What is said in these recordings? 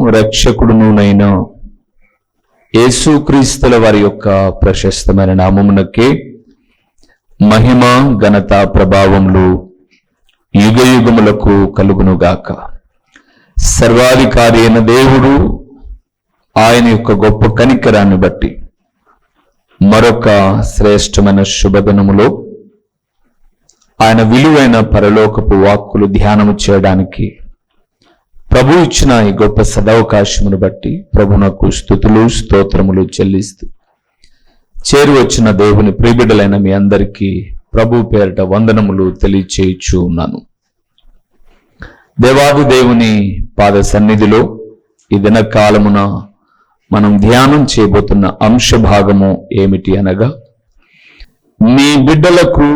మన రక్షకుడునునైన యేసుక్రీస్తుల వారి యొక్క ప్రశస్తమైన నామమునకే మహిమ ఘనత ప్రభావములు యుగ యుగములకు కలుగునుగాక. సర్వాధికారి అయిన దేవుడు ఆయన యొక్క గొప్ప కనికరాన్ని బట్టి మరొక శ్రేష్టమైన శుభదినములో ఆయన విలువైన పరలోకపు వాక్కులు ధ్యానము చేయడానికి ప్రభు ఇచ్చిన ఈ గొప్ప సదవకాశమును బట్టి ప్రభునకు స్థుతులు స్తోత్రములు చెల్లిస్తూ చేరి వచ్చిన దేవుని ప్రియబిడ్డలైన మీ అందరికీ ప్రభు పేరిట వందనములు తెలియచేయచ్చు ఉన్నాను దేవాది దేవుని పాద సన్నిధిలో ఈ దిన కాలమున మనం ధ్యానం చేయబోతున్న అంశ భాగము ఏమిటి అనగా మీ బిడ్డలకు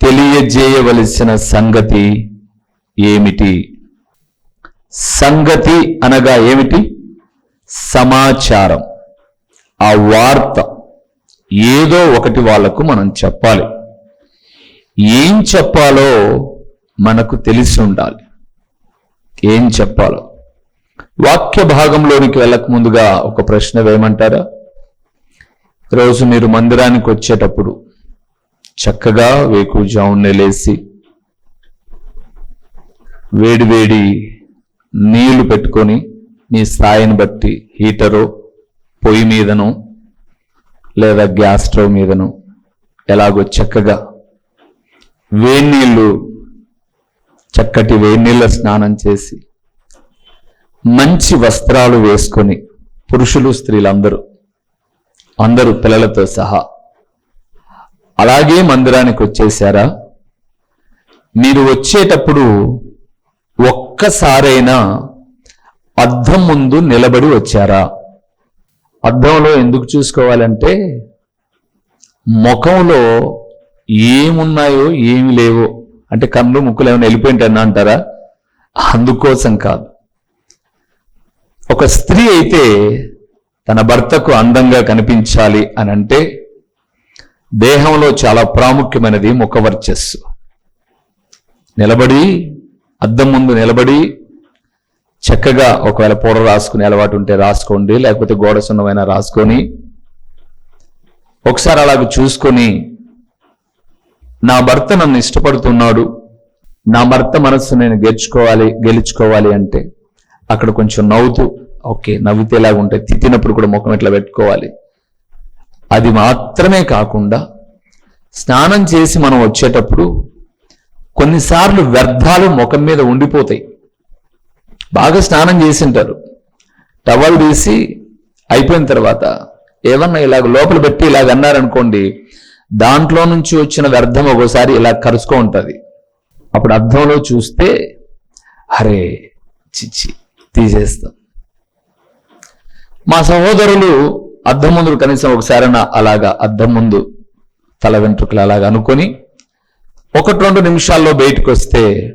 తెలియజేయవలసిన సంగతి ఏమిటి? సంగతి అనగా ఏమిటి? సమాచారం. ఆ వార్త ఏదో ఒకటి వాళ్ళకు మనం చెప్పాలి. ఏం చెప్పాలో మనకు తెలిసి ఉండాలి. ఏం చెప్పాలో. వాక్య భాగంలోనికి వెళ్ళక ముందుగా ఒక ప్రశ్న వేయమంటారా? రోజు మీరు మందిరానికి వచ్చేటప్పుడు చక్కగా వేకుజామునే లేసి వేడి వేడి నీళ్ళు పెట్టుకొని మీ స్థాయిని బట్టి హీటరు పొయ్యి మీదనో లేదా గ్యాస్ స్టవ్ మీదను ఎలాగో చక్కగా వేడి నీళ్ళు చక్కటి వేడి నీళ్ళ స్నానం చేసి మంచి వస్త్రాలు వేసుకొని పురుషులు స్త్రీలందరూ అందరూ పిల్లలతో సహా. అలాగే మందిరానికి వచ్చేసారా? మీరు వచ్చేటప్పుడు ఒక్కసారైనా అద్దం ముందు నిలబడి వచ్చారా? అద్దంలో ఎందుకు చూసుకోవాలంటే ముఖంలో ఏమున్నాయో ఏమి లేవో అంటే కళ్ళు ముక్కులు ఏమైనా వెళ్ళిపోయింటన్నా అంటారా? అందుకోసం కాదు. ఒక స్త్రీ అయితే తన భర్తకు అందంగా కనిపించాలి అని అంటే దేహంలో చాలా ప్రాముఖ్యమైనది ముఖ వర్చస్సు నిలబడి అద్దం ముందు నిలబడి చక్కగా ఒకవేళ పౌడర్ రాసుకునే అలవాటు ఉంటే రాసుకోండి లేకపోతే గోడ సున్నమైనా రాసుకొని ఒకసారి అలాగ చూసుకొని నా భర్త నన్ను ఇష్టపడుతున్నాడు నా భర్త మనస్సు నేను గెలుచుకోవాలి గెలుచుకోవాలి అంటే అక్కడ కొంచెం నవ్వుతూ ఓకే నవ్వితేలాగా ఉంటే ఉంటాయి తిట్టినప్పుడు కూడా ముఖం ఇట్లా పెట్టుకోవాలి? అది మాత్రమే కాకుండా స్నానం చేసి మనం వచ్చేటప్పుడు కొన్నిసార్లు వ్యర్థాలు ముఖం మీద ఉండిపోతాయి. బాగా స్నానం చేసింటారు. టవల్ తీసి అయిపోయిన తర్వాత ఏమన్నా ఇలాగ లోపల పెట్టి ఇలాగ అన్నారనుకోండి దాంట్లో నుంచి వచ్చిన వ్యర్థం ఒకసారి ఇలా కరుచుకో ఉంటుంది. అప్పుడు అర్థంలో చూస్తే అరే చిచ్చి తీసేస్తాం. మా సహోదరులు అద్దం ముందు కనీసం ఒకసారైనా అలాగా అద్దం ముందు తల వెంట్రుకలు అలాగా అనుకొని ఒకటి రెండు నిమిషాల్లో బయటకు వస్తే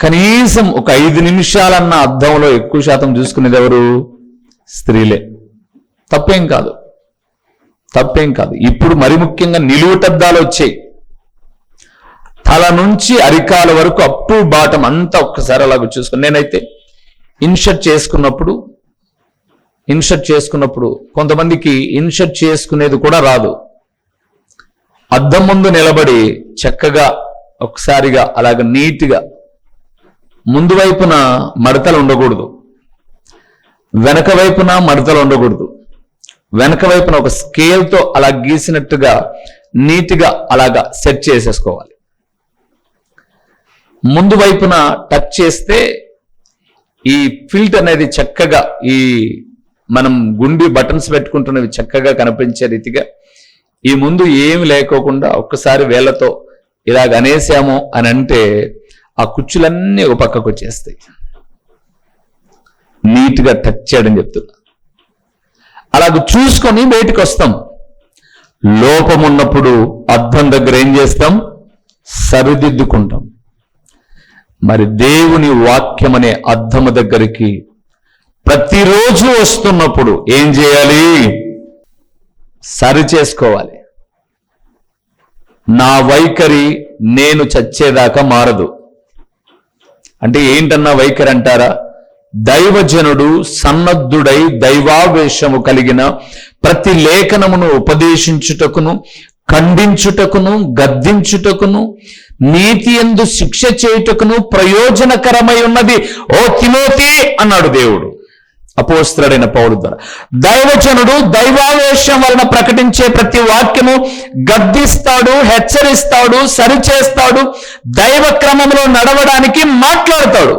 కనీసం ఒక ఐదు నిమిషాలన్న అద్దంలో ఎక్కువ శాతం చూసుకునేది ఎవరు? స్త్రీలే. తప్పేం కాదు. తప్పేం కాదు. ఇప్పుడు మరి ముఖ్యంగా నిలువుటద్దాలు వచ్చాయి. తల నుంచి అరికాల వరకు అప్ టు బాటం అంతా ఒక్కసారి అలాగ చూసుకుని నేనైతే ఇన్షర్ట్ చేసుకున్నప్పుడు ఇన్షర్ట్ చేసుకున్నప్పుడు కొంతమందికి ఇన్షర్ట్ చేసుకునేది కూడా రాదు. అద్దం ముందు నిలబడి చక్కగా ఒకసారిగా అలాగ నీట్గా ముందు వైపున మడతలు ఉండకూడదు. వెనక వైపున మడతలు ఉండకూడదు. వెనక వైపున ఒక స్కేల్తో అలా గీసినట్టుగా నీట్గా అలాగా సెట్ చేసేసుకోవాలి. ముందు వైపున టచ్ చేస్తే ఈ ఫిల్ట్ అనేది చక్కగా ఈ మనం గుండి బటన్స్ పెట్టుకుంటున్నవి చక్కగా కనిపించే రీతిగా ఈ ముందు ఏమి లేకోకుండా ఒక్కసారి వేళ్ళతో ఇలాగ అనేసాము అని అంటే ఆ కుచ్చులన్నీ ఒక పక్కకు వచ్చేస్తాయి. నీట్గా టచ్ చేయడం చెప్తున్నా. అలాగ చూసుకొని బయటికి వస్తాం. లోపం ఉన్నప్పుడు అర్థం దగ్గర ఏం చేస్తాం? సరిదిద్దుకుంటాం. మరి దేవుని వాక్యం అనే అర్థము దగ్గరికి ప్రతిరోజు వస్తున్నప్పుడు ఏం చేయాలి? సరి చేసుకోవాలి నా వైఖరి నేను చచ్చేదాకా మారదు. అంటే ఏంటన్నా వైఖరి అంటారా? దైవజనుడు సన్నద్ధుడై దైవావేశము కలిగిన ప్రతి లేఖనమును ఉపదేశించుటకును ఖండించుటకును గద్దించుటకును నీతి ఎందు శిక్ష చేయుటకును ప్రయోజనకరమై ఉన్నది. ఓ తిమోతి అన్నాడు దేవుడు. అపోస్త్రుడైన పౌరు ద్వారా. దైవజనుడు దైవావేశం వలన ప్రకటించే ప్రతి వాక్యము గద్దిస్తాడు హెచ్చరిస్తాడు సరిచేస్తాడు దైవ క్రమంలో నడవడానికి మాట్లాడతాడు.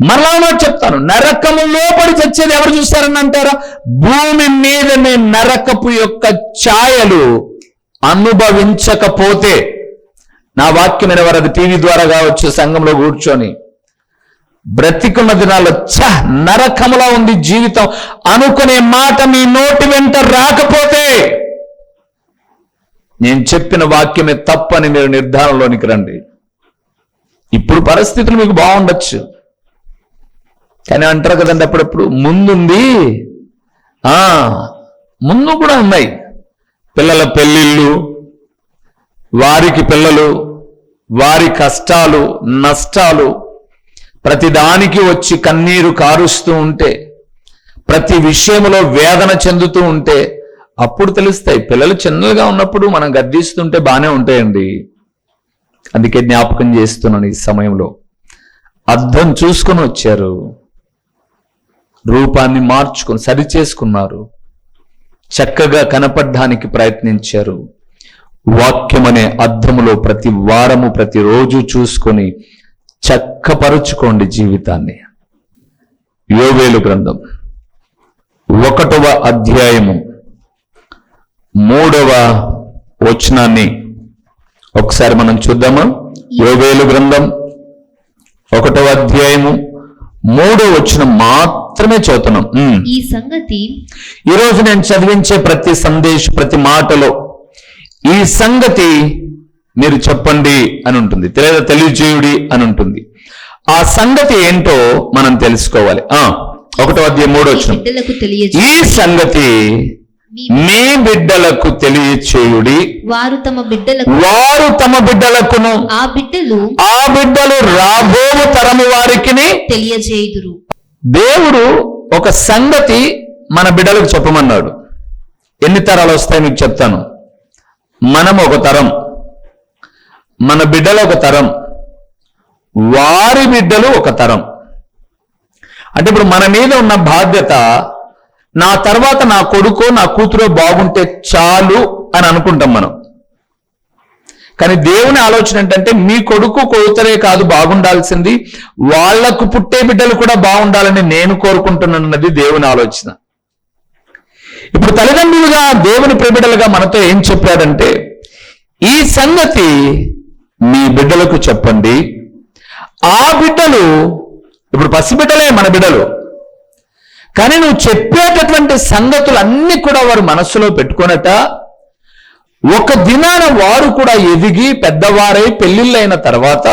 మరలా చెప్తాను నరకము లోపడి చచ్చేది ఎవరు చూస్తారని అంటారా? భూమి మీదనే నరకపు యొక్క ఛాయలు అనుభవించకపోతే నా వాక్యమైన వారు అది టీవీ ద్వారా కావచ్చు సంఘంలో కూర్చొని బ్రతికున్న దినాల్లో చ నరకములా ఉంది జీవితం అనుకునే మాట మీ నోటి వెంట రాకపోతే నేను చెప్పిన వాక్యమే తప్పని మీరు నిర్ధారణలోనికి రండి. ఇప్పుడు పరిస్థితులు మీకు బాగుండొచ్చు. కానీ అంటారు కదండి అప్పుడప్పుడు ముందుంది ఆ ముందు కూడా ఉన్నాయి. పిల్లల పెళ్ళిళ్ళు వారికి పిల్లలు వారి కష్టాలు నష్టాలు ప్రతిదానికి వచ్చి కన్నీరు కారుస్తూ ఉంటే ప్రతి విషయంలో వేదన చెందుతూ ఉంటే అప్పుడు తెలుస్తాయి. పిల్లలు చిన్నగా ఉన్నప్పుడు మనం గద్దిస్తుంటే బాగానే ఉంటాయండి. అందుకే జ్ఞాపకం చేస్తున్నాను ఈ సమయంలో. అర్థం చూసుకొని వచ్చారు. రూపాన్ని మార్చుకొని సరి చేసుకున్నారు. చక్కగా కనపడడానికి ప్రయత్నించారు. వాక్యం అనే అర్థములో ప్రతి వారము ప్రతిరోజు చూసుకొని చక్కపరుచుకోండి జీవితాన్ని. యోవేలు గ్రంథం. ఒకటవ అధ్యాయము. మూడవ వచనాన్ని ఒకసారి మనం చూద్దామా? యోవేలు గ్రంథం. ఒకటవ అధ్యాయము. మూడవ వచనం మాత్రమే చదువుతున్నాం. ఈ సంగతి ఈ రోజు నేను చదివించే ప్రతి సందేశం ప్రతి మాటలో ఈ సంగతి మీరు చెప్పండి అని ఉంటుంది. లేదా తెలియజేయుడి అని ఉంటుంది. ఆ సంగతి ఏంటో మనం తెలుసుకోవాలి. ఆ ఒకటో అధ్యాయం మూడో వచ్చిన ఈ సంగతి మీ బిడ్డలకు తెలియచేయుడి. వారు తమ బిడ్డలకు వారు తమ బిడ్డలకును ఆ బిడ్డలు ఆ బిడ్డలు రాబోవు తరము వారికిని తెలియజేయుదురు. దేవుడు ఒక సంగతి మన బిడ్డలకు చెప్పమన్నాడు. ఎన్ని తరాలు వస్తాయి మీకు చెప్తాను. మనం ఒక తరం. మన బిడ్డలు ఒక తరం. వారి బిడ్డలు ఒక తరం. అంటే ఇప్పుడు మన మీద ఉన్న బాధ్యత నా తర్వాత నా కొడుకు నా కూతురు బాగుంటే చాలు అని అనుకుంటాం మనం. కానీ దేవుని ఆలోచన ఏంటంటే మీ కొడుకు కొడుతరే కాదు బాగుండాల్సింది వాళ్ళకు పుట్టే బిడ్డలు కూడా బాగుండాలని నేను కోరుకుంటున్నానన్నది దేవుని ఆలోచన. ఇప్పుడు తల్లిదండ్రులుగా దేవుని ప్రబిడలుగా మనతో ఏం చెప్పాడంటే ఈ సంగతి మీ బిడ్డలకు చెప్పండి. ఆ బిడ్డలు ఇప్పుడు పసిబిడ్డలే మన బిడ్డలు. కానీ నువ్వు చెప్పేటటువంటి సంగతులు కూడా వారు మనస్సులో పెట్టుకొనట ఒక దినాన వారు కూడా ఎదిగి పెద్దవారై పెళ్ళిళ్ళైన తర్వాత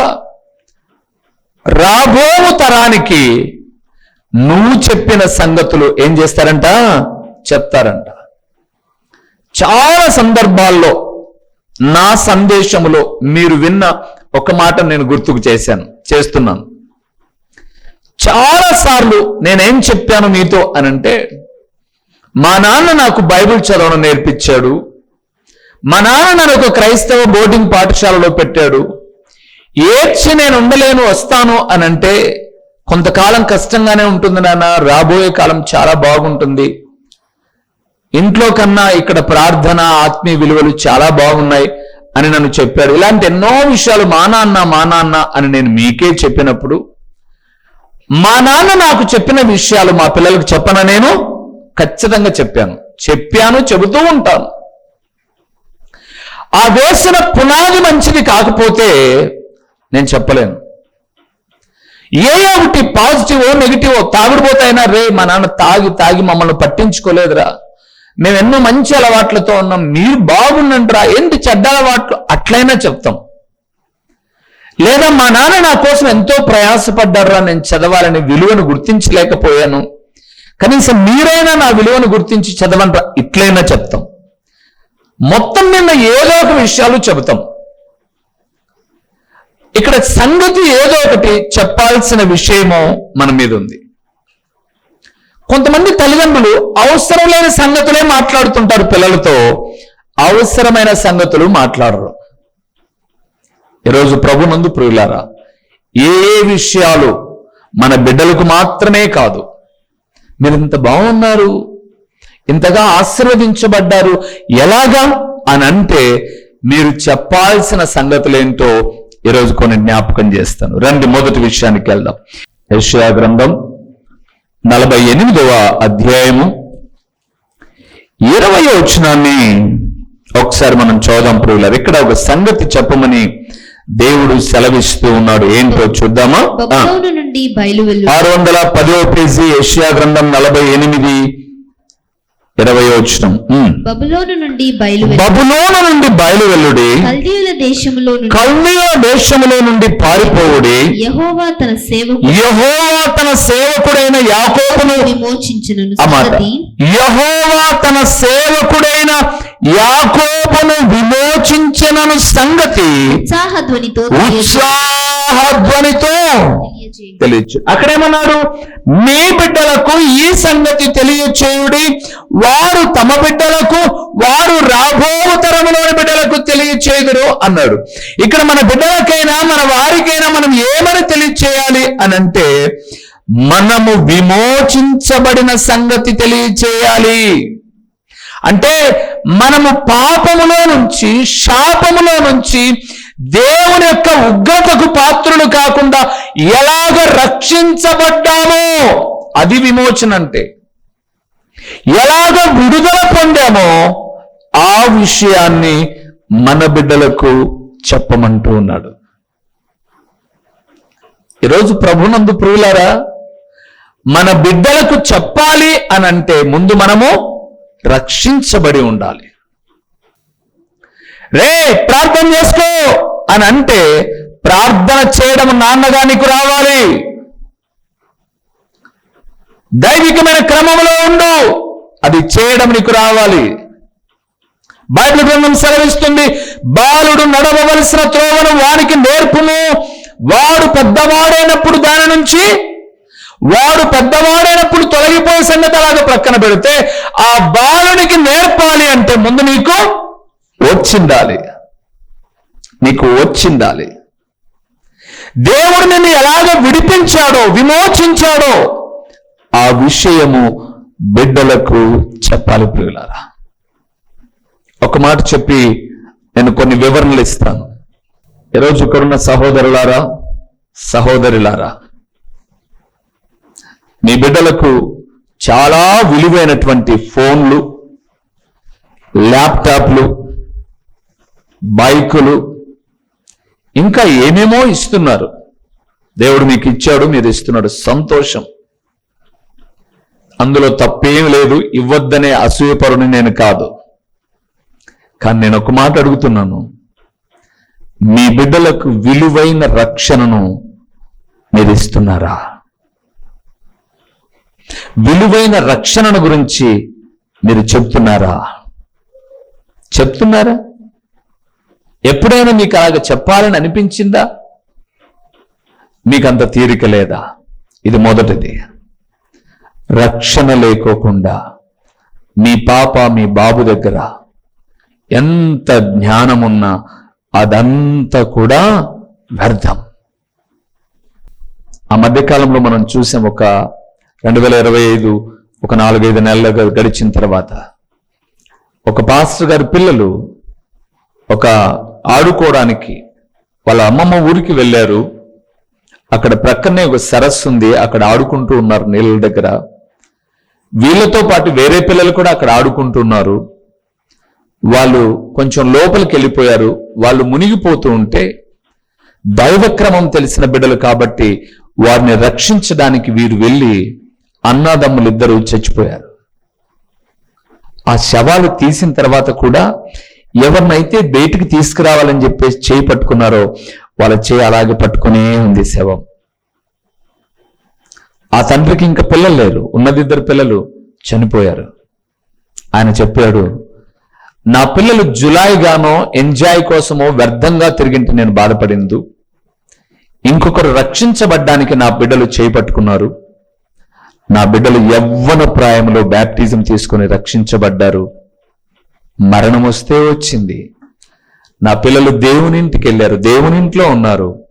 రాబోవు తరానికి నువ్వు చెప్పిన సంగతులు ఏం చేస్తారంట? చెప్తారంట. చాలా సందర్భాల్లో నా సందేశములో మీరు విన్న ఒక మాట నేను గుర్తుకు చేశాను చేస్తున్నాను. చాలా సార్లు నేనేం చెప్పాను మీతో అని అంటే మా నాన్న నాకు బైబిల్ చదవడం నేర్పించాడు. మా నాన్న నన్ను ఒక క్రైస్తవ బోర్డింగ్ పాఠశాలలో పెట్టాడు. ఏడ్చి నేను ఉండలేను వస్తాను అని అంటే కొంతకాలం కష్టంగానే ఉంటుంది నాన్న రాబోయే కాలం చాలా బాగుంటుంది. ఇంట్లో కన్నా ఇక్కడ ప్రార్థన ఆత్మీయ విలువలు చాలా బాగున్నాయి అని నన్ను చెప్పాడు. ఇలాంటి ఎన్నో విషయాలు మా నాన్న మా నాన్న అని నేను మీకే చెప్పినప్పుడు మా నాన్న నాకు చెప్పిన విషయాలు మా పిల్లలకు చెప్పన నేను? ఖచ్చితంగా చెప్పాను. చెప్పాను చెబుతూ ఉంటాను. ఆ వేసిన పునాది మంచిది కాకపోతే నేను చెప్పలేను. ఏ ఒకటి పాజిటివ్ నెగిటివ్ తాగుడుపోతాయినా రే మా నాన్న తాగి తాగి మమ్మల్ని పట్టించుకోలేదురా. మేము ఎన్నో మంచి అలవాట్లతో ఉన్నాం. మీరు బాగుండండిరా. ఏంటి చెడ్డ అలవాట్లు? అట్లయినా చెప్తాం. లేదా మా నాన్న నా కోసం ఎంతో ప్రయాసపడ్డారా నేను చదవాలని విలువను గుర్తించలేకపోయాను. కనీసం మీరైనా నా విలువను గుర్తించి చదవండి ఇట్లయినా చెప్తాం. మొత్తం మీద ఏదో ఒక విషయాలు చెబుతాం. ఇక్కడ సంగతి ఏదో ఒకటి చెప్పాల్సిన విషయమో మన మీద ఉంది. కొంతమంది తల్లిదండ్రులు అవసరం లేని సంగతులే మాట్లాడుతుంటారు పిల్లలతో. అవసరమైన సంగతులు మాట్లాడరు. ఈరోజు ప్రభునందు ప్రియులారా ఏ ఏ విషయాలు మన బిడ్డలకు మాత్రమే కాదు మీరు ఇంత బాగున్నారు ఇంతగా ఆశీర్వదించబడ్డారు ఎలాగా అని అంటే మీరు చెప్పాల్సిన సంగతులేంటో ఈరోజు కొన్ని జ్ఞాపకం చేస్తాను. రండి మొదటి విషయానికి వెళ్దాం. యశ్యా గ్రంథం నలభై ఎనిమిదవ అధ్యాయము. ఇరవై వచనాన్ని ఒకసారి మనం చూద్దాం ప్రియులారు. ఇక్కడ ఒక సంగతి చెప్పమని దేవుడు సెలవిస్తూ ఉన్నాడు. ఏంటో చూద్దామా? ఆరు వందల పదో పేజీ ఏషియా గ్రంథం నలభై ఎనిమిది ఇరవై ఉమ్. బబులోను నుండి బబులోను నుండి బయలువెల్లుడి కల్దీయుల దేశములో నుండి కల్దీయ దేశములో నుండి పారిపోవుడి. యెహోవా తన సేవకు యహోవా తన సేవకుడైన యాకోబును సంగతి యహోవా తన సేవకుడైన యాకోబును విమోచించనను సంగతి ఉత్సాహధ్వనితో ఉత్సాహధ్వనితో. తెలియచ్చు. అక్కడేమన్నారు? మీ బిడ్డలకు ఈ సంగతి తెలియచేయుడి వారు తమ బిడ్డలకు వారు రాబో తరములోని బిడ్డలకు తెలియచేయుదురు అన్నాడు. ఇక్కడ మన బిడ్డలకైనా మన వారికైనా మనం ఏమని తెలియచేయాలి అని అంటే మనము విమోచించబడిన సంగతి తెలియచేయాలి. అంటే మనము పాపములో నుంచి శాపములో నుంచి దేవుని యొక్క ఉగ్రతకు పాత్రులు కాకుండా ఎలాగ రక్షించబడ్డామో అది విమోచన అంటే. ఎలాగ విడుదల పొందామో ఆ విషయాన్ని మన బిడ్డలకు చెప్పమంటూ ఉన్నాడు. ఈరోజు ప్రభునందు ప్రియులారా మన బిడ్డలకు చెప్పాలి అని అంటే ముందు మనము రక్షించబడి ఉండాలి. రే ప్రార్థన చేసుకో అని అంటే ప్రార్థన చేయడం నాన్నగా నీకు రావాలి. దైవికమైన క్రమంలో ఉండు అది చేయడం నీకు రావాలి. బైబిల్ గ్రంథం సెలవిస్తుంది బాలుడు నడవవలసిన త్రోవను వానికి నేర్పును వాడు పెద్దవాడైనప్పుడు దాని నుంచి వాడు పెద్దవాడైనప్పుడు తొలగిపోయే సంగతి అలాగే ప్రక్కన పెడితే ఆ బాలునికి నేర్పాలి అంటే ముందు నీకు వచ్చిండాలి. నీకు వచ్చిండాలి. దేవుడు నిన్ను ఎలాగ విడిపించాడో విమోచించాడో ఆ విషయము బిడ్డలకు చెప్పాలి ప్రియులారా. ఒక మాట చెప్పి నేను కొన్ని వివరణలు ఇస్తాను. ఈరోజు ఇక్కడున్న సహోదరులారా సహోదరులారా మీ బిడ్డలకు చాలా విలువైనటువంటి ఫోన్లు ల్యాప్టాప్లు బైకులు ఇంకా ఏమేమో ఇస్తున్నారు. దేవుడు మీకు ఇచ్చాడు మీరు ఇస్తున్నాడు. సంతోషం. అందులో తప్పేం లేదు ఇవ్వద్దనే అసూయపరుని నేను కాదు. కానీ నేను ఒక మాట అడుగుతున్నాను. మీ బిడ్డలకు విలువైన రక్షణను మీరు ఇస్తున్నారా? విలువైన రక్షణను గురించి మీరు చెప్తున్నారా? చెప్తున్నారా? ఎప్పుడైనా మీకు అలాగ చెప్పాలని అనిపించిందా? మీకు అంత తీరిక లేదా? ఇది మొదటిది. రక్షణ లేకోకుండా మీ పాప మీ బాబు దగ్గర ఎంత జ్ఞానమున్నా అదంతా కూడా వ్యర్థం. ఆ మధ్యకాలంలో మనం చూసాం ఒక రెండు వేల ఇరవై ఐదు ఒక నాలుగైదు నెలలు గడిచిన తర్వాత ఒక పాస్టర్ గారి పిల్లలు ఒక ఆడుకోవడానికి వాళ్ళ అమ్మమ్మ ఊరికి వెళ్ళారు. అక్కడ ప్రక్కనే ఒక సరస్సు ఉంది. అక్కడ ఆడుకుంటూ ఉన్నారు నీళ్ళ దగ్గర. వీళ్ళతో పాటు వేరే పిల్లలు కూడా అక్కడ ఆడుకుంటున్నారు వాళ్ళు కొంచెం లోపలికి వెళ్ళిపోయారు. వాళ్ళు మునిగిపోతూ ఉంటే దైవక్రమం తెలిసిన బిడ్డలు కాబట్టి వారిని రక్షించడానికి వీరు వెళ్ళి అన్నాదమ్ములిద్దరూ చచ్చిపోయారు. ఆ శవాలు తీసిన తర్వాత కూడా ఎవరినైతే బయటికి తీసుకురావాలని చెప్పేసి చేయి పట్టుకున్నారో వాళ్ళ చేయి అలాగే పట్టుకునే ఉంది శవం. ఆ తండ్రికి ఇంకా పిల్లలు లేరు. ఉన్నది ఇద్దరు పిల్లలు చనిపోయారు. ఆయన చెప్పాడు నా పిల్లలు జులైగానో ఎంజాయ్ కోసమో వ్యర్థంగా తిరిగింటి నేను బాధపడిందు. ఇంకొకరు రక్షించబడ్డానికి నా బిడ్డలు చేపట్టుకున్నారు నా బిడ్డలు యవ్వన ప్రాయంలో బ్యాప్టిజం తీసుకొని రక్షించబడ్డారు. మరణం వస్తే వచ్చింది. నా పిల్లలు దేవునింటికి వెళ్ళారు. దేవుని ఇంట్లో ఉన్నారు.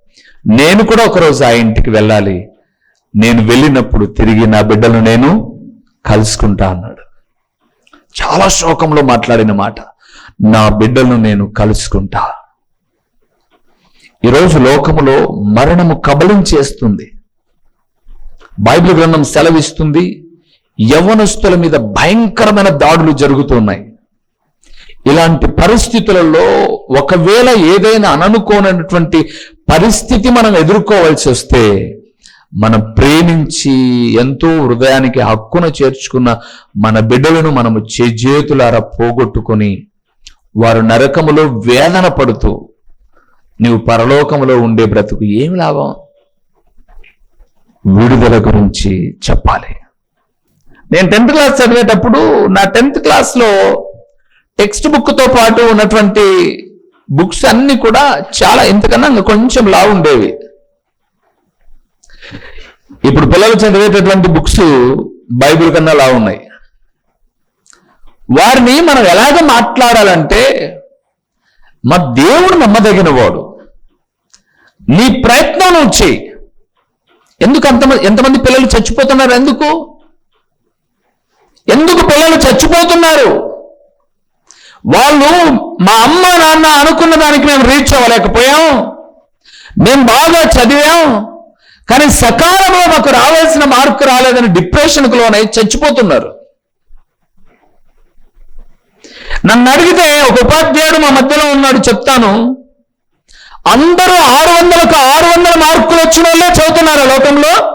నేను కూడా ఒకరోజు ఆ ఇంటికి వెళ్ళాలి. నేను వెళ్ళినప్పుడు తిరిగి నా బిడ్డలు నేను కలుసుకుంటా అన్నాడు. చాలా శోకంలో మాట్లాడిన మాట. నా బిడ్డలను నేను కలుసుకుంటా. ఈరోజు లోకములో మరణము కబలించేస్తుంది బైబిల్ గ్రంథం సెలవిస్తుంది యవనస్తుల మీద భయంకరమైన దాడులు జరుగుతున్నాయి. ఇలాంటి పరిస్థితులలో ఒకవేళ ఏదైనా అననుకోనటువంటి పరిస్థితి మనం ఎదుర్కోవాల్సి వస్తే మనం ప్రేమించి ఎంతో హృదయానికి హక్కున చేర్చుకున్న మన బిడ్డలను మనము చేజేతులారా పోగొట్టుకొని వారు నరకములో వేదన పడుతూ నీవు పరలోకములో ఉండే బ్రతుకు ఏమి లాభం? విడుదల గురించి చెప్పాలి. నేను టెన్త్ క్లాస్ చదివేటప్పుడు నా టెన్త్ క్లాస్లో టెక్స్ట్ బుక్తో పాటు ఉన్నటువంటి బుక్స్ అన్ని కూడా చాలా ఇంతకన్నా ఇంకా కొంచెం లా ఉండేవి. ఇప్పుడు పిల్లలు చదివేటటువంటి బుక్స్ బైబిల్ కన్నా లా ఉన్నాయి. వారిని మనం ఎలాగ మాట్లాడాలంటే మా దేవుడు నమ్మదగిన వాడు నీ ప్రయత్నం నువ్వు చేయి ఎందుకు అంతమంది ఎంతమంది పిల్లలు చచ్చిపోతున్నారు ఎందుకు? ఎందుకు పిల్లలు చచ్చిపోతున్నారు? వాళ్ళు మా అమ్మ నాన్న అనుకున్న దానికి మేము రీచ్ అవ్వలేకపోయాం. మేము బాగా చదివాం. కానీ సకాలంలో మాకు రావాల్సిన మార్కు రాలేదని డిప్రెషన్కు లోనై చచ్చిపోతున్నారు. నన్ను అడిగితే ఒక ఉపాధ్యాయుడు మా మధ్యలో ఉన్నాడు చెప్తాను. అందరూ ఆరు వందలకు ఆరు వందల మార్కులు వచ్చిన వాళ్ళే చదువుతున్నారు లోకంలో.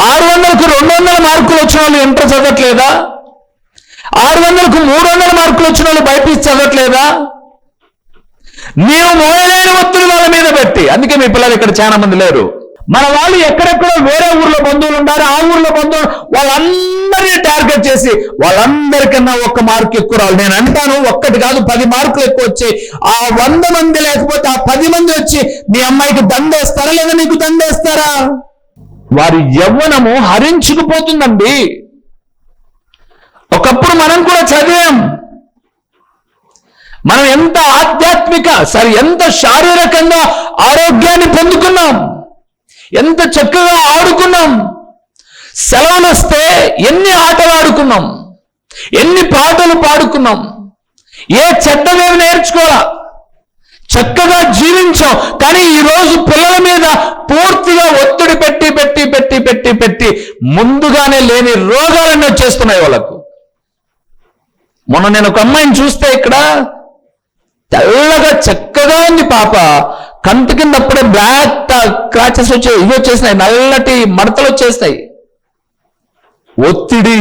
ఆరు వందలకు రెండు వందల మార్కులు వచ్చిన వాళ్ళు ఇంటర్ చదవట్లేదా? ఆరు వందలకు మూడు వందల మార్కులు వచ్చిన వాళ్ళు బయట చదవట్లేదా? నీవు మోయలేని ఒత్తిడి వాళ్ళ మీద పెట్టి. అందుకే మీ పిల్లలు ఇక్కడ చాలా మంది లేరు. మన వాళ్ళు ఎక్కడెక్కడో వేరే ఊర్లో బంధువులు ఉన్నారు ఆ ఊర్లో బంధువులు వాళ్ళందరినీ టార్గెట్ చేసి వాళ్ళందరికన్నా ఒక్క మార్క్ ఎక్కువ రావాలి. నేను అంటాను ఒక్కటి కాదు పది మార్కులు ఎక్కువ వచ్చి ఆ వంద మంది లేకపోతే ఆ పది మంది వచ్చి మీ అమ్మాయికి దండేస్తారా లేదా నీకు దండేస్తారా? వారి యవ్వనము హరించుకుపోతుందండి. ఒకప్పుడు మనం కూడా చదివాం. మనం ఎంత ఆధ్యాత్మిక సరే ఎంత శారీరకంగా ఆరోగ్యాన్ని పొందుకున్నాం. ఎంత చక్కగా ఆడుకున్నాం. సెలవులు వస్తే ఎన్ని ఆటలు ఆడుకున్నాం. ఎన్ని పాటలు పాడుకున్నాం. ఏ చెడ్డమేమి నేర్చుకోవాలా? చక్కగా జీవించాం. కానీ ఈ రోజు పిల్లల మీద పూర్తిగా ఒత్తిడి పెట్టి పెట్టి పెట్టి పెట్టి పెట్టి ముందుగానే లేని రోగాలన్నీ వచ్చేస్తున్నాయి వాళ్ళకు. మొన్న నేను ఒక అమ్మాయిని చూస్తే ఇక్కడ తెల్లగా చక్కగా ఉంది పాప. కంటి కింద అప్పుడే బ్లాక్ క్రాచెస్ వచ్చే ఇవి వచ్చేసినాయి నల్లటి మడతలు వచ్చేస్తాయి ఒత్తిడి.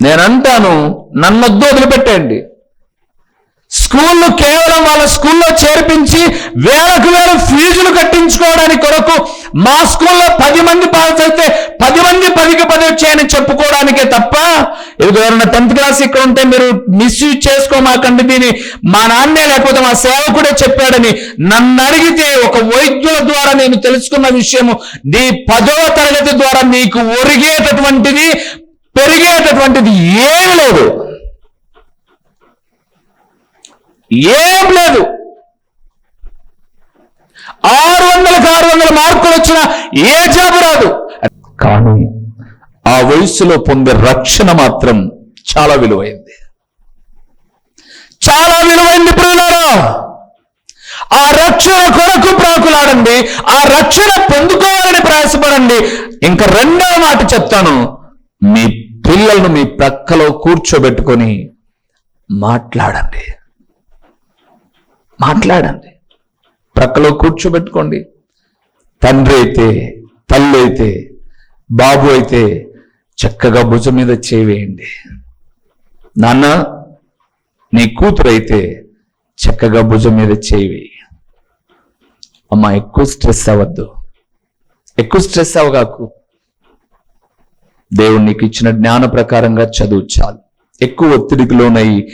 నేనంటాను నన్నొద్దు వదిలిపెట్టండి స్కూళ్ళు కేవలం వాళ్ళ స్కూల్లో చేర్పించి వేలకు వేల ఫీజులు కట్టించుకోవడానికి కొరకు మా స్కూల్లో పది మంది పాస్ అయితే పది మంది పదికి పది వచ్చాయని చెప్పుకోవడానికే తప్ప ఇది ఎవరైనా టెన్త్ క్లాస్ ఇక్కడ ఉంటే మీరు మిస్యూజ్ చేసుకోమాకండి దీని మా నాన్నే లేకపోతే మా సేవకుడే చెప్పాడని నన్ను అడిగితే ఒక వైద్యుల ద్వారా నేను తెలుసుకున్న విషయము నీ పదవ తరగతి ద్వారా నీకు ఒరిగేటటువంటిది పెరిగేటటువంటిది ఏం లేదు. ఏం లేదు. ఆరు వందలకు ఆరు వందల మార్కులు వచ్చిన ఏ జాబు రాదు. కానీ ఆ వయసులో పొందే రక్షణ మాత్రం చాలా విలువైంది. చాలా విలువైంది ప్రియులారా ఆ రక్షణ కొరకు ప్రాకులాడండి ఆ రక్షణ పొందుకోవాలని ప్రయాసపడండి. ఇంకా రెండవ మాట చెప్తాను. మీ పిల్లలను మీ ప్రక్కలో కూర్చోబెట్టుకొని మాట్లాడండి. మాట్లాడండి. ప్రక్కలో కూర్చోబెట్టుకోండి. తండ్రి అయితే తల్లి అయితే బాబు అయితే చక్కగా భుజం మీద చేవేయండి. నాన్న నీ కూతురు అయితే చక్కగా భుజం మీద చేయి. అమ్మా ఎక్కువ స్ట్రెస్ అవ్వద్దు. ఎక్కువ స్ట్రెస్ అవ్వగాకు. దేవుడు నీకు ఇచ్చిన జ్ఞాన ప్రకారంగా చదువు చాలు. ఎక్కువ ఒత్తిడికి లోనై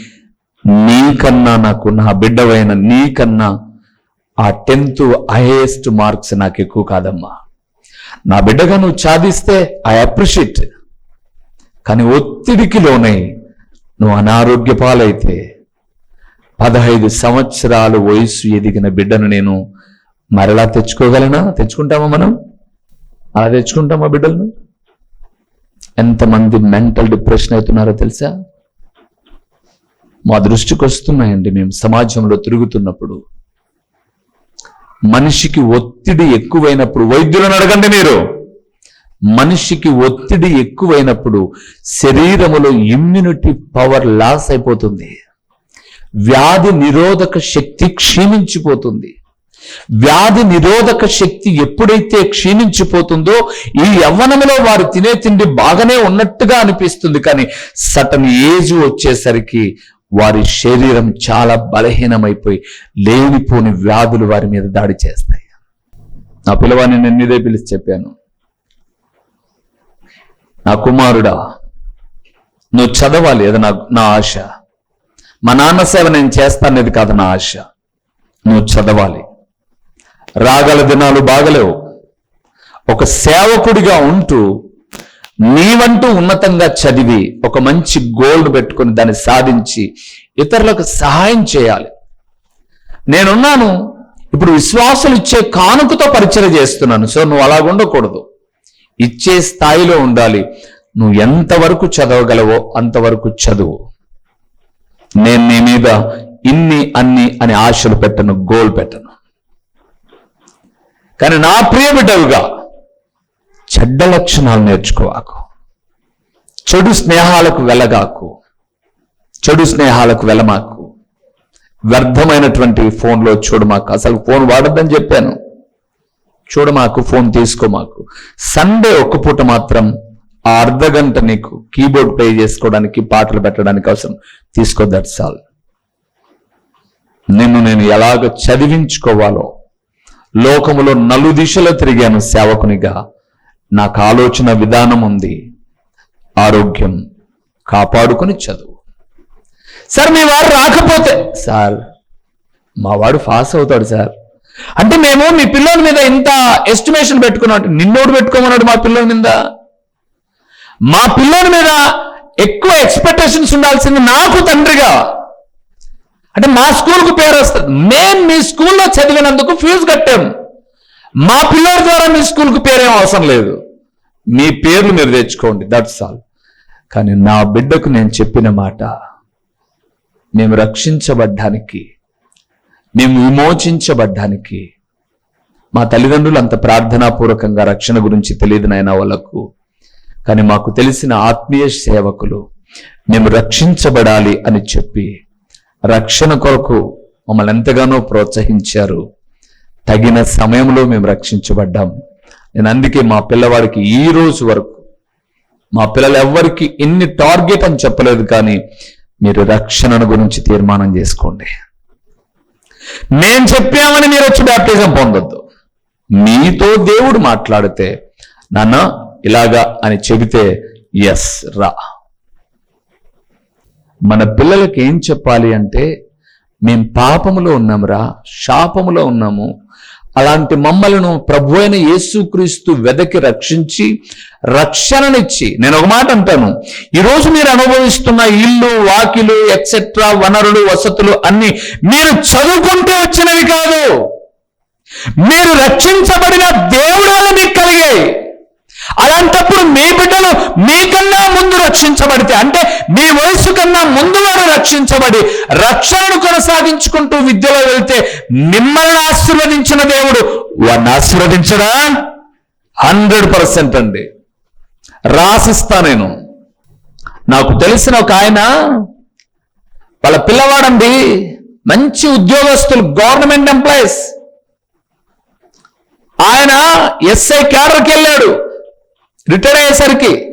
నీకన్నా నాకు నా బిడ్డవైన నీకన్నా ఆ టెన్త్ హైయెస్ట్ మార్క్స్ నాకు ఎక్కువ కాదమ్మా. నా బిడ్డగా నువ్వు చాదిస్తే ఐ అప్రిషియేట్. కానీ ఒత్తిడికి లోనై నువ్వు అనారోగ్య పాలైతే పదహైదు సంవత్సరాలు వయసు ఎదిగిన బిడ్డను నేను మరలా తెచ్చుకోగలనా? తెచ్చుకుంటామా మనం? అలా తెచ్చుకుంటామా బిడ్డలను? ఎంతమంది మెంటల్ డిప్రెషన్ అవుతున్నారో తెలుసా? మా దృష్టికి వస్తున్నాయండి మేము సమాజంలో తిరుగుతున్నప్పుడు. మనిషికి ఒత్తిడి ఎక్కువైనప్పుడు వైద్యులను అడగండి మీరు. మనిషికి ఒత్తిడి ఎక్కువైనప్పుడు శరీరములో ఇమ్యూనిటీ పవర్ లాస్ అయిపోతుంది. వ్యాధి నిరోధక శక్తి క్షీణించిపోతుంది. వ్యాధి నిరోధక శక్తి ఎప్పుడైతే క్షీణించిపోతుందో ఈ యవ్వనంలో వారు తినే తిండి బాగానే ఉన్నట్టుగా అనిపిస్తుంది. కానీ సటన్ ఏజ్ వచ్చేసరికి వారి శరీరం చాలా బలహీనమైపోయి లేనిపోని వ్యాధులు వారి మీద దాడి చేస్తాయి నా పిల్లవాడిని నేను ఇదే పిలిచి చెప్పాను. నా కుమారుడా నువ్వు చదవాలి అది నా నా ఆశ. మా నాన్న సేవ నేను చేస్తానేది కాదు నా ఆశ. నువ్వు చదవాలి. రాగల దినాలు బాగలేవు. ఒక సేవకుడిగా ఉంటూ నీవంటూ ఉన్నతంగా చదివి ఒక మంచి గోల్డ్ పెట్టుకొని దాన్ని సాధించి ఇతరులకు సహాయం చేయాలి. నేనున్నాను ఇప్పుడు విశ్వాసులు ఇచ్చే కానుకతో పరిచయం చేస్తున్నాను. సో నువ్వు అలాగ ఉండకూడదు. ఇచ్చే స్థాయిలో ఉండాలి. నువ్వు ఎంతవరకు చదవగలవో అంతవరకు చదువు. నేను నీ మీద ఇన్ని అన్ని అని ఆశలు పెట్టను గోల్ పెట్టను. కానీ నా ప్రియ బిడ్డవుగా చెడ్డ లక్షణాలు నేర్చుకోవాకు. చెడు స్నేహాలకు వెలగాకు చెడు స్నేహాలకు వెలమాకు వ్యర్థమైనటువంటి ఫోన్లో చూడమాకు. అసలు ఫోన్ వాడద్దని చెప్పాను. చూడమాకు ఫోన్ తీసుకోమాకు. సండే ఒక్క పూట మాత్రం ఆ అర్ధ గంట నీకు కీబోర్డ్ ప్లే చేసుకోవడానికి పాటలు పెట్టడానికి అవసరం. తీసుకో దట్స్ ఆల్ నిన్ను నేను ఎలాగ చదివించుకోవాలో లోకములో నలు దిశలో తిరిగాను సేవకునిగా నాకు ఆలోచన విధానం ఉంది. ఆరోగ్యం కాపాడుకొని చదువు. సార్ మీ వారు రాకపోతే సార్ మా వాడు పాస్ అవుతాడు సార్. అంటే మేము మీ పిల్లల మీద ఇంత ఎస్టిమేషన్ పెట్టుకున్నాం నిన్నోడు పెట్టుకోమన్నాడు మా పిల్లల మీద. మా పిల్లల మీద ఎక్కువ ఎక్స్పెక్టేషన్స్ ఉండాల్సింది నాకు తండ్రిగా. అంటే మా స్కూల్కు పేరు వస్తుంది. మేము మీ స్కూల్లో చదివినందుకు ఫీజు కట్టాం. మా పిల్లల ద్వారా మీ స్కూల్కు పేరేం అవసరం లేదు. మీ పేర్లు మీరు తెచ్చుకోండి దట్స్ ఆల్ కానీ నా బిడ్డకు నేను చెప్పిన మాట మేము రక్షించబడ్డానికి మేము విమోచించబడ్డానికి మా తల్లిదండ్రులు అంత ప్రార్థనాపూర్వకంగా రక్షణ గురించి తెలియదు నాయన వాళ్ళకు కానీ మాకు తెలిసిన ఆత్మీయ సేవకులు మేము రక్షించబడాలి అని చెప్పి రక్షణ కొరకు మమ్మల్ని ఎంతగానో ప్రోత్సహించారు. తగిన సమయంలో మేము రక్షించబడ్డాం. నేను అందుకే మా పిల్లవాడికి ఈ రోజు వరకు మా పిల్లలు ఎవ్వరికి ఇన్ని టార్గెట్ అని చెప్పలేదు కానీ మీరు రక్షణను గురించి తీర్మానం చేసుకోండి. మేం చెప్పామని మీరు వచ్చి బ్యాప్టిజం పొందొద్దు. మీతో దేవుడు మాట్లాడితే నాన్న ఇలాగా అని చెబితే ఎస్ రా. మన పిల్లలకి ఏం చెప్పాలి అంటే మేం పాపములో ఉన్నామురా శాపములో ఉన్నాము అలాంటి మమ్మలను ప్రభు అయిన యేసుక్రీస్తు వెదకి రక్షించి రక్షణనిచ్చి. నేను ఒక మాట అంటాను. ఈరోజు మీరు అనుభవిస్తున్న ఇల్లు వాకిలు ఎక్సెట్రా వనరులు వసతులు అన్ని మీరు చదువుకుంటూ వచ్చినవి కాదు. మీరు రక్షించబడిన దేవుడు మీకు కలిగాయి అలాంటప్పుడు మీ బిడ్డలు మీకన్నా ముందు రక్షించబడితే అంటే మీ వయసు కన్నా ముందు వారు రక్షించబడి రక్షణను కొనసాగించుకుంటూ విద్యలో వెళ్తే మిమ్మల్ని ఆశీర్వదించిన దేవుడు వాడిని ఆశీర్వదించడా హండ్రెడ్ పర్సెంట్ అండి. రాసిస్తా నేను. నాకు తెలిసిన ఒక ఆయన వాళ్ళ పిల్లవాడండి మంచి ఉద్యోగస్తులు గవర్నమెంట్ ఎంప్లాయీస్. ఆయన ఎస్ఐ క్యాడర్కి వెళ్ళాడు రిటైర్ అయ్యేసరికి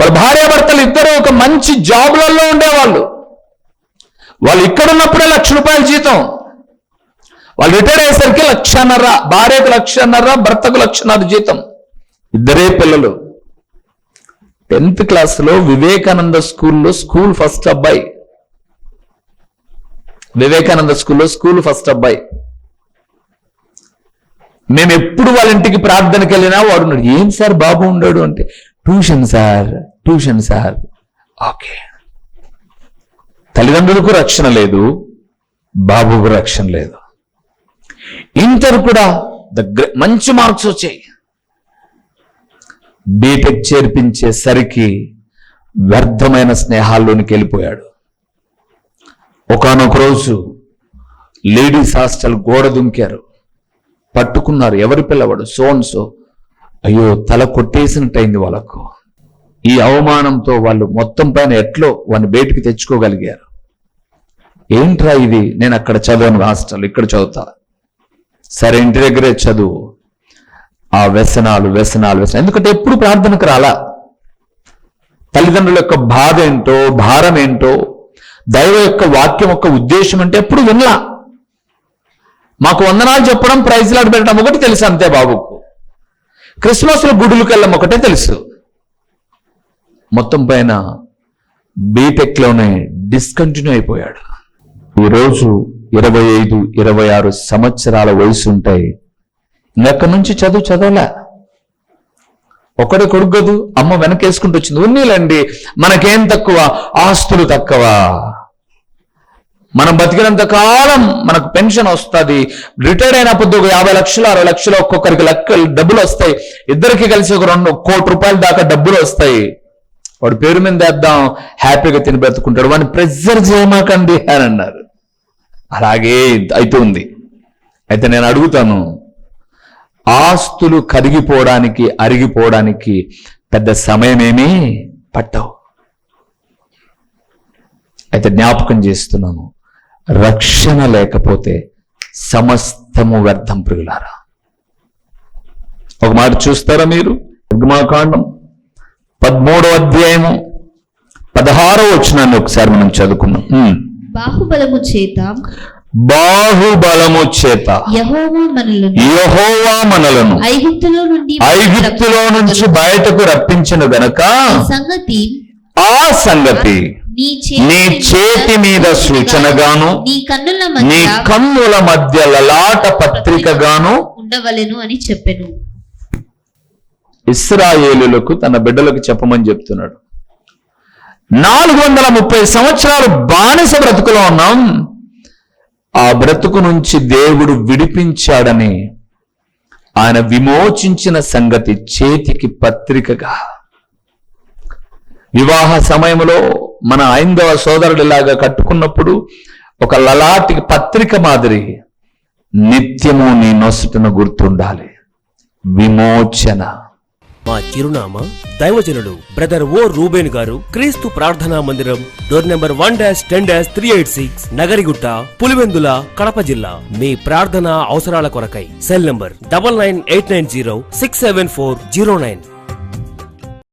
వాళ్ళ భార్యాభర్తలు ఇద్దరు ఒక మంచి జాబ్లలో ఉండేవాళ్ళు. వాళ్ళు ఇక్కడ ఉన్నప్పుడే లక్ష రూపాయల జీతం. వాళ్ళు రిటైర్ అయ్యేసరికి లక్షన్నర భార్యకు లక్షన్నర భర్తకు లక్షన్నర జీతం. ఇద్దరే పిల్లలు. టెన్త్ క్లాస్లో వివేకానంద స్కూల్లో స్కూల్ ఫస్ట్ అబ్బాయి. వివేకానంద స్కూల్లో స్కూల్ ఫస్ట్ అబ్బాయి. మేము ఎప్పుడు వాళ్ళ ఇంటికి ప్రార్థనకి వెళ్ళినా వాడు ఉన్నాడు. ఏం సార్ బాబు ఉండడు? అంటే tuition sir tuition sir. Okay. తల్లిదండ్రులకు రక్షణ లేదు బాబుకు రక్షణ లేదు. ఇంటర్ కూడా దగ్గర మంచి మార్క్స్ వచ్చాయి. బీటెక్ చేర్పించేసరికి వ్యర్థమైన స్నేహాల్లోనికి వెళ్ళిపోయాడు. ఒకానొక రోజు లేడీస్ హాస్టల్ గోడ దుంకారు. పట్టుకున్నారు. ఎవరి పిల్లవాడు సోన్ సో అయ్యో తల కొట్టేసినట్టయింది వాళ్ళకు. ఈ అవమానంతో వాళ్ళు మొత్తం పైన ఎట్లో వాడిని బయటికి తెచ్చుకోగలిగారు. ఏంట్రా ఇది? నేను అక్కడ చదవను హాస్టల్ ఇక్కడ చదువుతా. సరే ఇంటి దగ్గరే చదువు. ఆ వ్యసనాలు వ్యసనాలు వ్యసనాలు. ఎందుకంటే ఎప్పుడు ప్రార్థనకు రాలా? తల్లిదండ్రుల యొక్క బాధ ఏంటో భారం ఏంటో దైవ యొక్క వాక్యం యొక్క ఉద్దేశం అంటే ఎప్పుడు వినలా? మాకు వందనాలు చెప్పడం ప్రైజ్లాడు పెట్టడం ఒకటి తెలుసు అంతే బాబుకు క్రిస్మస్లో గుడులకు వెళ్ళడం ఒకటే తెలుసు. మొత్తం పైన బీటెక్లోనే డిస్కంటిన్యూ అయిపోయాడు. ఈరోజు ఇరవై ఐదు ఇరవై ఆరు సంవత్సరాల వయసు ఉంటాయి ఇంకక్కడి నుంచి చదువు చదవలే? ఒకడే కొడుకదు అమ్మ వెనకేసుకుంటూ వచ్చింది. ఉన్నీలండి మనకేం తక్కువ ఆస్తులు తక్కువ. మనం బతికినంత కాలం మనకు పెన్షన్ వస్తుంది. రిటైర్డ్ అయినప్పుడు ఒక యాభై లక్షలు అరవై లక్షలు ఒక్కొక్కరికి లెక్క డబ్బులు వస్తాయి. ఇద్దరికి కలిసి ఒక రెండు కోటి రూపాయల దాకా డబ్బులు వస్తాయి. వాడు పేరు మీద వేద్దాం హ్యాపీగా తిని బ్రతుకుంటాడు. వాడిని ప్రెజర్ చేయమాకండి అని అన్నారు. అలాగే అవుతుంది అయితే నేను అడుగుతాను ఆస్తులు కరిగిపోవడానికి అరిగిపోవడానికి పెద్ద సమయమేమీ పట్టవు. అయితే జ్ఞాపకం చేస్తున్నాను రక్షణ లేకపోతే సమస్తము వ్యర్థం ప్రియులారా. ఒక మాట చూస్తారా మీరు? నిర్గమాకాండం పదమూడవ అధ్యాయము పదహారవ వచ్చినాన్ని ఒకసారి మనం చదువుకున్నాం. బాహుబలము చేత బాహుబలము చేత యహోవా మనలను ఐగుప్తులో నుండి ఐగుప్తులో నుంచి బయటకు రప్పించిన గనక సంగతి ఆ సంగతి నీ చేతి మీద సూచనగాను నీ కన్నుల నీ కన్నుల మధ్య లలాట పత్రికగాను ఉండవలెను అని చెప్పెను. ఇస్రాయేలులకు తన బిడ్డలకు చెప్పమని చెప్తున్నాడు. నాలుగు వందల ముప్పై సంవత్సరాలు బానిస బ్రతుకులో ఉన్నాం. ఆ బ్రతుకు నుంచి దేవుడు విడిపించాడని ఆయన విమోచించిన సంగతి చేతికి పత్రికగా. వివాహ సమయంలో మన ఐందవ సోదరుడిలాగా కట్టుకున్నప్పుడు ఒక లలాటి పత్రిక మాదిరి నిత్యము నీ నొసటను గుర్తుండాలి. విమోచన. మా చిరునామా దైవజనుడు బ్రదర్ ఓ రూబేన్ గారు క్రీస్తు ప్రార్థనా మందిరం door number one dash ten dash three eight six Nagarigutta Pulivendula Kadapa జిల్లా. మీ ప్రార్థన అవసరాల కొరకై cell number double nine eight nine zero six seven four zero nine.